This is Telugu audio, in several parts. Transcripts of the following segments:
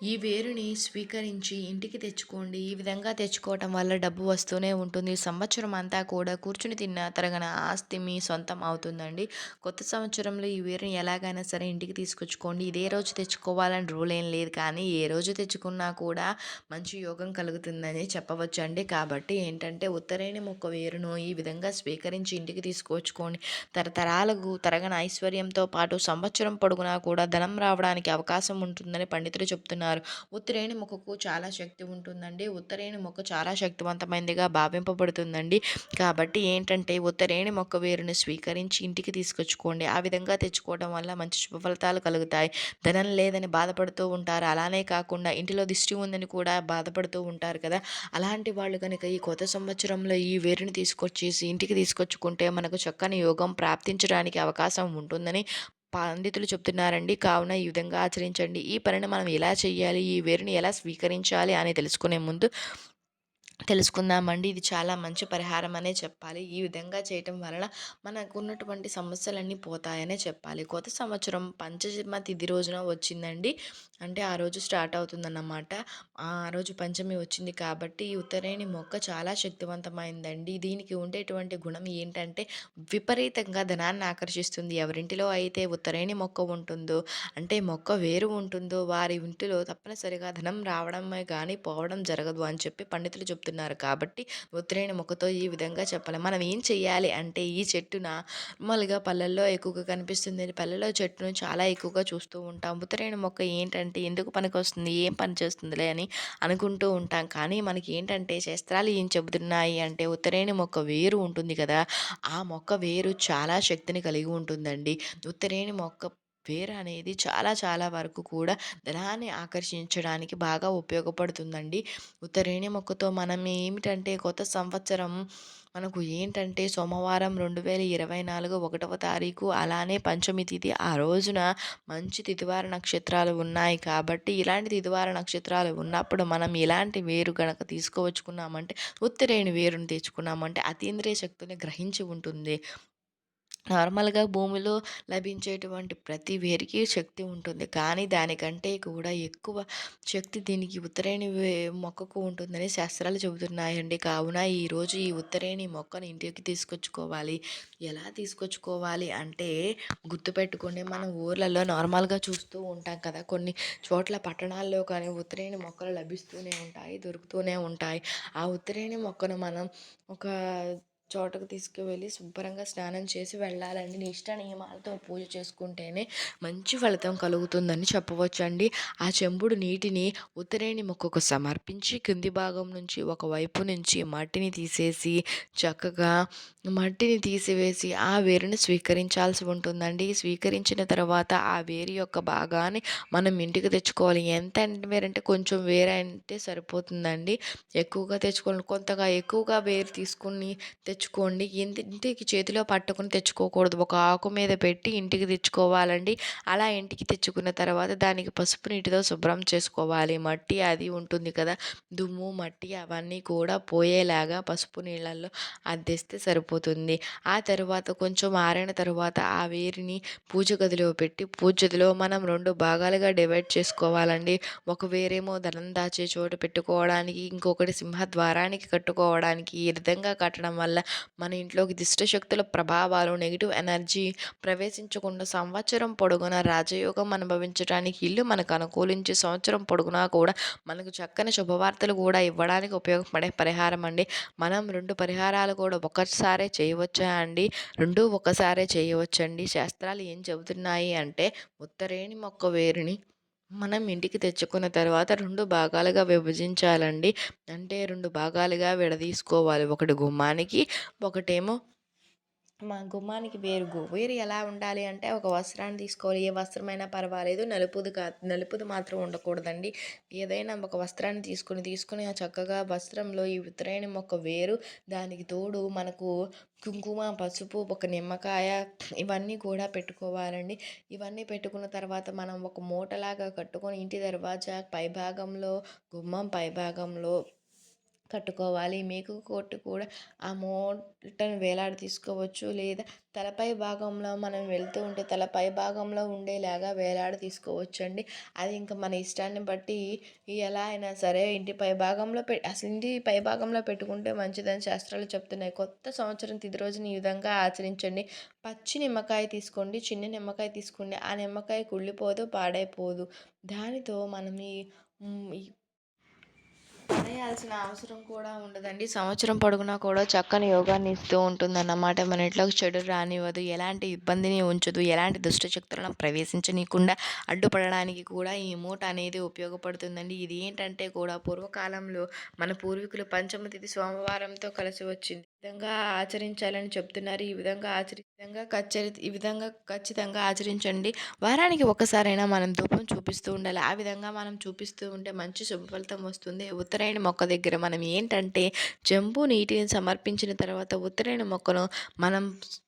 ఈ వేరుని స్వీకరించి ఇంటికి తెచ్చుకోండి. ఈ విధంగా తెచ్చుకోవటం వల్ల డబ్బు వస్తూనే ఉంటుంది. సంవత్సరం అంతా కూడా కూర్చుని తిన్న తరగన ఆస్తి మీ సొంతం అవుతుందండి. కొత్త సంవత్సరంలో ఈ వేరుని ఎలాగైనా సరే ఇంటికి తీసుకొచ్చుకోండి. ఇదే రోజు తెచ్చుకోవాలని రూల్ ఏం లేదు కానీ ఏ రోజు తెచ్చుకున్నా కూడా మంచి యోగం కలుగుతుందని చెప్పవచ్చండి. కాబట్టి ఏంటంటే ఉత్తరేణి మొక్క వేరును ఈ విధంగా స్వీకరించి ఇంటికి తీసుకొచ్చుకోండి. తరతరాలకు తరగన ఐశ్వర్యంతో పాటు సంవత్సరం పొడుగునా కూడా ధనం రావడానికి అవకాశం ఉంటుందని పండితులు చెప్తున్నారు. ఉత్తరేణి మొక్కకు చాలా శక్తి ఉంటుందండి. ఉత్తరేణి మొక్క చాలా శక్తివంతమైనదిగా భావింపబడుతుందండి. కాబట్టి ఏంటంటే ఉత్తరేణి మొక్క వేరుని స్వీకరించి ఇంటికి తీసుకొచ్చుకోండి. ఆ విధంగా తెచ్చుకోవడం వల్ల మంచి శుభ ఫలితాలు కలుగుతాయి. ధనం లేదని బాధపడుతూ ఉంటారు. అలానే కాకుండా ఇంటిలో దిష్టి ఉందని కూడా బాధపడుతూ ఉంటారు కదా! అలాంటి వాళ్ళు కనుక ఈ కొత్త సంవత్సరంలో ఈ వేరుని తీసుకొచ్చేసి ఇంటికి తీసుకొచ్చుకుంటే మనకు చక్కని యోగం ప్రాప్తించడానికి అవకాశం ఉంటుందని పండితులు చెప్తున్నారండి. కావున ఈ విధంగా ఆచరించండి. ఈ పనిని మనం ఎలా చేయాలి? ఈ వేరుని ఎలా స్వీకరించాలి అని తెలుసుకునే ముందు తెలుసుకుందామండి. ఇది చాలా మంచి పరిహారం అనే చెప్పాలి. ఈ విధంగా చేయటం వలన మనకు ఉన్నటువంటి సమస్యలన్నీ పోతాయనే చెప్పాలి. కొత్త సంవత్సరం పంచమ తిథి రోజున వచ్చిందండి. అంటే ఆ రోజు స్టార్ట్ అవుతుందన్నమాట. ఆ రోజు పంచమి వచ్చింది కాబట్టి ఈ ఉత్తరేణి మొక్క చాలా శక్తివంతమైందండి. దీనికి ఉండేటువంటి గుణం ఏంటంటే విపరీతంగా ధనాన్ని ఆకర్షిస్తుంది. ఎవరింటిలో అయితే ఉత్తరేణి మొక్క ఉంటుందో అంటే మొక్క వేరు ఉంటుందో వారి ఇంటిలో తప్పనిసరిగా ధనం రావడమే కానీ పోవడం జరగదు అని చెప్పి పండితులు చెప్తున్నారు. కాబట్టి ఉత్తరేణి మొక్కతో ఈ విధంగా చెప్పాలి. మనం ఏం చేయాలి అంటే ఈ చెట్టు నార్మల్‌గా పల్లెల్లో ఎక్కువగా కనిపిస్తుంది. పల్లెల్లో చెట్టును చాలా ఎక్కువగా చూస్తూ ఉంటాం. ఉత్తరేణి మొక్క ఏంటంటే ఎందుకు పనికి వస్తుంది ఏం పని చేస్తుందిలే అని అనుకుంటూ ఉంటాం. కానీ మనకి ఏంటంటే శస్త్రాలు ఏం చెబుతున్నాయి అంటే ఉత్తరేణి మొక్క వేరు ఉంటుంది కదా! ఆ మొక్క వేరు చాలా శక్తిని కలిగి ఉంటుందండి. ఉత్తరేణి మొక్క వేరు అనేది చాలా చాలా వరకు కూడా ధనాన్ని ఆకర్షించడానికి బాగా ఉపయోగపడుతుందండి. ఉత్తరేణి మొక్కతో మనం ఏమిటంటే కొత్త సంవత్సరం మనకు ఏంటంటే సోమవారం రెండు వేల ఇరవై నాలుగు ఒకటవ తారీఖు అలానే పంచమి తిథి ఆ రోజున మంచి తిథివార నక్షత్రాలు ఉన్నాయి కాబట్టి ఇలాంటి తిథివార నక్షత్రాలు ఉన్నప్పుడు మనం ఇలాంటి వేరు గనక తీసుకువచ్చుకున్నామంటే ఉత్తరేణి వేరుని తెచ్చుకున్నామంటే అతీంద్రియ శక్తిని గ్రహించి ఉంటుంది. నార్మల్‌గా భూమిలో లభించేటువంటి ప్రతి వేరుకి శక్తి ఉంటుంది. కానీ దానికంటే కూడా ఎక్కువ శక్తి దీనికి ఉత్తరేణి మొక్కకు ఉంటుందని శాస్త్రాలు చెబుతున్నాయండి. కావున ఈరోజు ఈ ఉత్తరేణి మొక్కని ఇంటికి తీసుకొచ్చుకోవాలి. ఎలా తీసుకొచ్చుకోవాలి అంటే గుర్తుపెట్టుకోండి మనం ఊర్లలో నార్మల్‌గా చూస్తూ ఉంటాం కదా! కొన్ని చోట్ల పట్టణాల్లో కానీ ఉత్తరేణి మొక్కలు లభిస్తూనే ఉంటాయి. దొరుకుతూనే ఉంటాయి. ఆ ఉత్తరేణి మొక్కను మనం ఒక చోటకు తీసుకువెళ్ళి శుభ్రంగా స్నానం చేసి వెళ్ళాలండి. నిష్ట నియమాలతో పూజ చేసుకుంటేనే మంచి ఫలితం కలుగుతుందని చెప్పవచ్చండి. ఆ చెంబుడు నీటిని ఉత్తరేణి మొక్కకు సమర్పించి కింది భాగం నుంచి ఒక వైపు నుంచి మట్టిని తీసేసి చక్కగా మట్టిని తీసివేసి ఆ వేరుని స్వీకరించాల్సి ఉంటుందండి. స్వీకరించిన తర్వాత ఆ వేరు యొక్క భాగాన్ని మనం ఇంటికి తెచ్చుకోవాలి. ఎంత వేరంటే కొంచెం వేరు అంటే సరిపోతుందండి. ఎక్కువగా తెచ్చుకోవాలి కొంతగా ఎక్కువగా వేరు తీసుకొని తెచ్చుకోండి. ఇంటికి చేతిలో పట్టుకొని తెచ్చుకోకూడదు. ఒక ఆకు మీద పెట్టి ఇంటికి తెచ్చుకోవాలండి. అలా ఇంటికి తెచ్చుకున్న తర్వాత దానికి పసుపు నీటితో శుభ్రం చేసుకోవాలి. మట్టి అది ఉంటుంది కదా! దుమ్ము, మట్టి అవన్నీ కూడా పోయేలాగా పసుపు నీళ్ళల్లో అద్దెస్తే సరిపోతుంది. ఆ తర్వాత కొంచెం ఆరిన తర్వాత ఆ వేరిని పూజ గదిలో పెట్టి పూజ గదిలో మనం రెండు భాగాలుగా డివైడ్ చేసుకోవాలండి. ఒక వేరేమో ధనం దాచే చోట పెట్టుకోవడానికి, ఇంకొకటి సింహద్వారానికి కట్టుకోవడానికి. ఈ విధంగా కట్టడం వల్ల మన ఇంట్లోకి దుష్టశక్తుల ప్రభావాలు, నెగిటివ్ ఎనర్జీ ప్రవేశించకుండా సంవత్సరం పొడుగునా రాజయోగం అనుభవించడానికి ఇల్లు మనకు అనుకూలించి సంవత్సరం పొడుగునా కూడా మనకు చక్కని శుభవార్తలు కూడా ఇవ్వడానికి ఉపయోగపడే పరిహారం అండి. మనం రెండు పరిహారాలు కూడా ఒకసారే చేయవచ్చా అండి? రెండూ ఒకసారే చేయవచ్చండి. శాస్త్రాలు ఏం చెబుతున్నాయి అంటే ఉత్తరేణి మొక్క వేరుని మనం ఇంటికి తెచ్చుకున్న తర్వాత 2 భాగాలుగా విభజించాలండి. అంటే 2 భాగాలుగా విడదీసుకోవాలి. ఒకటి గుమ్మానికి, ఒకటేమో మా గుమ్మానికి వేరు వేరు ఎలా ఉండాలి అంటే ఒక వస్త్రాన్ని తీసుకోవాలి. ఏ వస్త్రమైనా పర్వాలేదు. నలుపుది కా నలుపుది మాత్రం ఉండకూడదండి. ఏదైనా ఒక వస్త్రాన్ని తీసుకొని, తీసుకొని ఆ చక్కగా వస్త్రంలో ఈ ఉత్తరాయణ మొక్క వేరు దానికి తోడు మనకు కుంకుమ, పసుపు, ఒక నిమ్మకాయ ఇవన్నీ కూడా పెట్టుకోవాలండి. ఇవన్నీ పెట్టుకున్న తర్వాత మనం ఒక మూటలాగా కట్టుకొని ఇంటి దర్వాజా పైభాగంలో, గుమ్మం పైభాగంలో కట్టుకోవాలి. మేకు కొట్టు కూడా ఆ మూటను వేలాడ తీసుకోవచ్చు. లేదా తలపై భాగంలో మనం వెళ్తూ ఉంటే తలపై భాగంలో ఉండేలాగా వేలాడ తీసుకోవచ్చండి. అది ఇంకా మన ఇష్టాన్ని బట్టి ఎలా అయినా సరే ఇంటి పై భాగంలో పె అసలు ఇంటి పై భాగంలో పెట్టుకుంటే మంచిదని శాస్త్రాలు చెప్తున్నాయి. కొత్త సంవత్సరం తిది రోజుని ఈ విధంగా ఆచరించండి. పచ్చి నిమ్మకాయ తీసుకోండి. చిన్న నిమ్మకాయ తీసుకోండి. ఆ నిమ్మకాయ కుళ్ళిపోదు పాడైపోదు. దానితో మనం ఈ చేయాల్సిన అవసరం కూడా ఉండదండి. సంవత్సరం పొడుగునా కూడా చక్కని యోగాన్ని ఇస్తూ ఉంటుందన్నమాట. మన ఇంట్లోకి చెడు రానివ్వదు ఎలాంటి ఇబ్బందిని ఉంచదు ఎలాంటి దుష్టశక్తులను ప్రవేశించనీయకుండా అడ్డుపడడానికి కూడా ఈ మూట అనేది ఉపయోగపడుతుందండి. ఇది ఏంటంటే కూడా పూర్వకాలంలో మన పూర్వీకులు పంచమ తిథి సోమవారంతో కలిసి వచ్చింది. విధంగా ఆచరించాలని చెప్తున్నారు. ఈ విధంగా ఆచరి విధంగా ఖచ్చరి ఈ విధంగా ఖచ్చితంగా ఆచరించండి. వారానికి ఒకసారైనా మనం ధూపం చూపిస్తూ ఉండాలి. ఆ విధంగా మనం చూపిస్తూ ఉంటే మంచి శుభ ఫలితం వస్తుంది. ఉత్తరాయణ మొక్క దగ్గర మనం ఏంటంటే జంబు నీటిని సమర్పించిన తర్వాత ఉత్తరాయణ మొక్కను మనం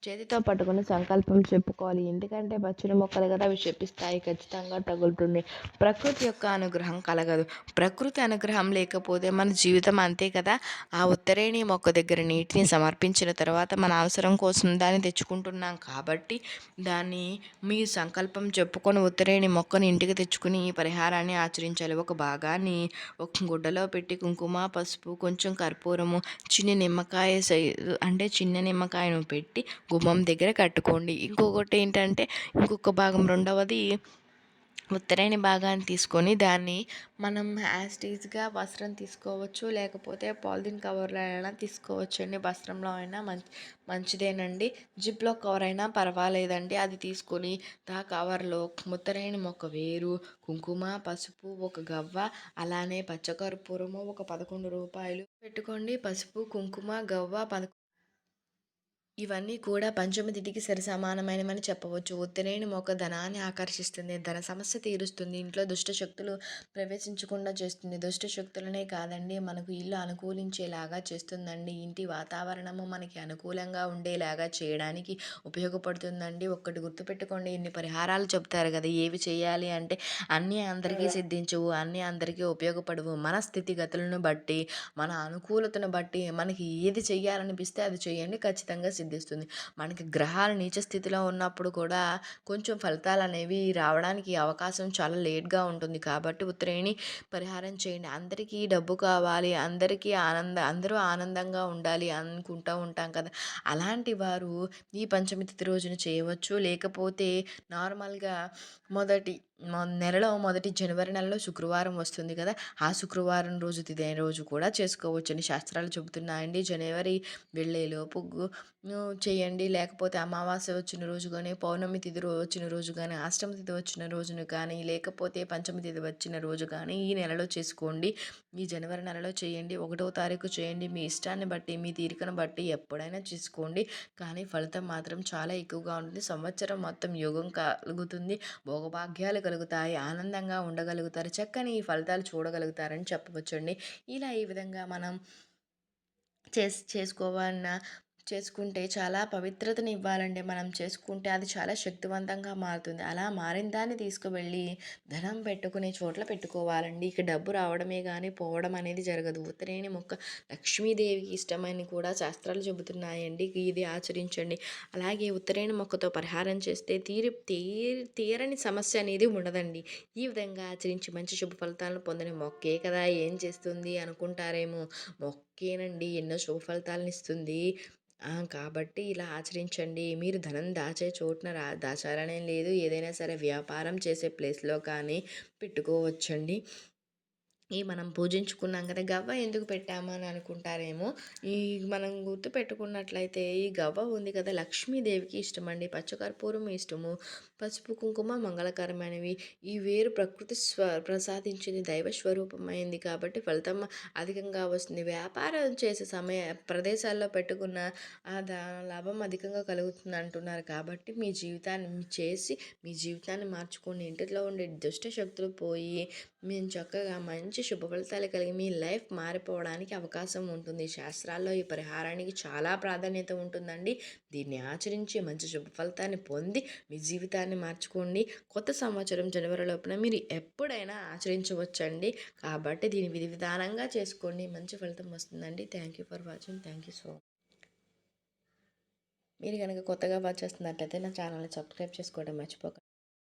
చేతితో పట్టుకుని సంకల్పం చెప్పుకోవాలి. ఎందుకంటే పచ్చిన మొక్కలు కదా అవి చెప్పిస్తాయి ఖచ్చితంగా తగులుతుంది. ప్రకృతి యొక్క అనుగ్రహం కలగదు. ప్రకృతి అనుగ్రహం లేకపోతే మన జీవితం అంతే కదా. ఆ ఉత్తరేణి మొక్క దగ్గర నీటిని దాన్ని సమర్పించిన తర్వాత మన అవసరం కోసం దాన్ని తెచ్చుకుంటున్నాం కాబట్టి దాన్ని మీ సంకల్పం చెప్పుకొని ఉత్తరేణి మొక్కని ఇంటికి తెచ్చుకుని ఈ పరిహారాన్ని ఆచరించాలి. ఒక భాగాన్ని ఒక గుడ్డలో పెట్టి కుంకుమ పసుపు కొంచెం కర్పూరము చిన్న నిమ్మకాయ సైజు అంటే చిన్న నిమ్మకాయను పెట్టి గుమ్మం దగ్గర కట్టుకోండి. ఇంకొకటి ఏంటంటే ఇంకొక భాగం రెండవది ఉత్తరాయణ భాగాన్ని తీసుకొని దాన్ని మనం యాస్టీజ్గా వస్త్రం తీసుకోవచ్చు లేకపోతే పాలిథిన్ కవర్లో అయినా తీసుకోవచ్చు అండి. వస్త్రంలో అయినా మంచి మంచిదేనండి. జిప్లో కవర్ అయినా పర్వాలేదండి. అది తీసుకొని ఆ కవర్లో ముత్తరైన మొక్క వేరు కుంకుమ పసుపు ఒక గవ్వ అలానే పచ్చకర్పూరము ఒక పదకొండు రూపాయలు పెట్టుకోండి. పసుపు కుంకుమ గవ్వ పదకొండు ఇవన్నీ కూడా పంచమి తిథికి సరి సమానమైనవని చెప్పవచ్చు. ఉత్తరేణి మొక్క ధనాన్ని ఆకర్షిస్తుంది. ధన సమస్య తీరుస్తుంది. ఇంట్లో దుష్ట శక్తులు ప్రవేశించకుండా చేస్తుంది. దుష్ట శక్తులనే కాదండి మనకు ఇల్లు అనుకూలించేలాగా చేస్తుందండి. ఇంటి వాతావరణము మనకి అనుకూలంగా ఉండేలాగా చేయడానికి ఉపయోగపడుతుందండి. ఒక్కటి గుర్తుపెట్టుకోండి ఇన్ని పరిహారాలు చెప్తారు కదా ఏవి చేయాలి అంటే అన్నీ అందరికీ సిద్ధించవు అన్నీ అందరికీ ఉపయోగపడవు. మన స్థితిగతులను బట్టి మన అనుకూలతను బట్టి మనకి ఏది చేయాలనిపిస్తే అది చేయండి ఖచ్చితంగా సిద్ధిస్తుంది. మనకి గ్రహాలు నీచ స్థితిలో ఉన్నప్పుడు కూడా కొంచెం ఫలితాలు అనేవి రావడానికి అవకాశం చాలా లేట్గా ఉంటుంది. కాబట్టి ఉత్తరేణి పరిహారం చేయండి. అందరికీ డబ్బు కావాలి. అందరికీ ఆనంద అందరూ ఆనందంగా ఉండాలి అనుకుంటూ ఉంటాం కదా. అలాంటి వారు ఈ పంచమి తిథి రోజున చేయవచ్చు. లేకపోతే నార్మల్గా మొదటి నెలలో మొదటి జనవరి నెలలో శుక్రవారం వస్తుంది కదా ఆ శుక్రవారం రోజు తిదే రోజు కూడా చేసుకోవచ్చని శాస్త్రాలు చెబుతున్నాయండి. జనవరి వెళ్ళేలోపు చేయండి. లేకపోతే అమావాస్య వచ్చిన రోజు కానీ పౌర్ణమి తిథి వచ్చిన రోజు కానీ అష్టమి తిథి వచ్చిన రోజున కానీ లేకపోతే పంచమి తిథి వచ్చిన రోజు కానీ ఈ నెలలో చేసుకోండి. ఈ జనవరి నెలలో చేయండి. ఒకటో తారీఖు చేయండి. మీ ఇష్టాన్ని బట్టి మీ తీరికను బట్టి ఎప్పుడైనా చేసుకోండి. కానీ ఫలితం మాత్రం చాలా ఎక్కువగా ఉంటుంది. సంవత్సరం మొత్తం యోగం కలుగుతుంది. భోగభాగ్యాలు కలుగుతాయి ఆనందంగా ఉండగలుగుతారు చక్కని ఈ ఫలితాలు చూడగలుగుతారని చెప్పవచ్చండి. ఇలా ఈ విధంగా మనం చేస్ చేసుకోవాలన్న చేసుకుంటే చాలా పవిత్రతని ఇవ్వాలండి మనం చేసుకుంటే అది చాలా శక్తివంతంగా మారుతుంది. అలా మారిన దాన్ని తీసుకువెళ్ళి ధనం పెట్టుకునే చోట్ల పెట్టుకోవాలండి. ఇక డబ్బు రావడమే కానీ పోవడం అనేది జరగదు. ఉత్తరేణి మొక్క లక్ష్మీదేవికి ఇష్టమని కూడా శాస్త్రాలు చెబుతున్నాయండి. ఇది ఆచరించండి. అలాగే ఉత్తరేణి మొక్కతో పరిహారం చేస్తే తీరి తీరి తీరని సమస్య అనేది ఉండదండి. ఈ విధంగా ఆచరించి మంచి శుభ ఫలితాలను పొందిన మొక్కే కదా ఏం చేస్తుంది అనుకుంటారేమో. మొక్కేనండి ఎన్నో శుభ ఫలితాలను ఇస్తుంది. కాబట్టి ఇలా ఆచరించండి. మీరు ధనం దాచే చోటున రా దాచాలనేం లేదు. ఏదైనా సరే వ్యాపారం చేసే ప్లేస్లో కానీ పెట్టుకోవచ్చండి. ఈ మనం పూజించుకున్నాం కదా గవ్వ ఎందుకు పెట్టామని అనుకుంటారేమో. ఈ మనం గుర్తు పెట్టుకున్నట్లయితే ఈ గవ్వ ఉంది కదా లక్ష్మీదేవికి ఇష్టమండి. పచ్చకర్పూరం ఇష్టము పసుపు కుంకుమ మంగళకరమైనవి. ఈ వేరు ప్రకృతి స్వ ప్రసాదించింది దైవ స్వరూపమైంది కాబట్టి ఫలితం అధికంగా వస్తుంది. వ్యాపారం చేసే సమయ ప్రదేశాల్లో పెట్టుకున్న దా లాభం అధికంగా కలుగుతుంది అంటున్నారు కాబట్టి మీ జీవితాన్ని చేసి మీ జీవితాన్ని మార్చుకోండి. ఇంటిలో ఉండే దుష్ట శక్తులు పోయి మేము చక్కగా మంచి మంచి శుభ ఫలితాలు కలిగి మీ లైఫ్ మారిపోవడానికి అవకాశం ఉంటుంది. శాస్త్రాల్లో ఈ పరిహారానికి చాలా ప్రాధాన్యత ఉంటుందండి. దీన్ని ఆచరించి మంచి శుభ ఫలితాన్ని పొంది మీ జీవితాన్ని మార్చుకోండి. కొత్త సంవత్సరం జనవరి లోపున మీరు ఎప్పుడైనా ఆచరించవచ్చండి. కాబట్టి దీని విధి విధానంగా చేసుకోండి. మంచి ఫలితం వస్తుందండి. Thank you for watching thank you so మీరు కనుక కొత్తగా వాచ్ చేస్తున్నట్లయితే నా ఛానల్ని సబ్స్క్రైబ్ చేసుకోవడం మర్చిపోకండి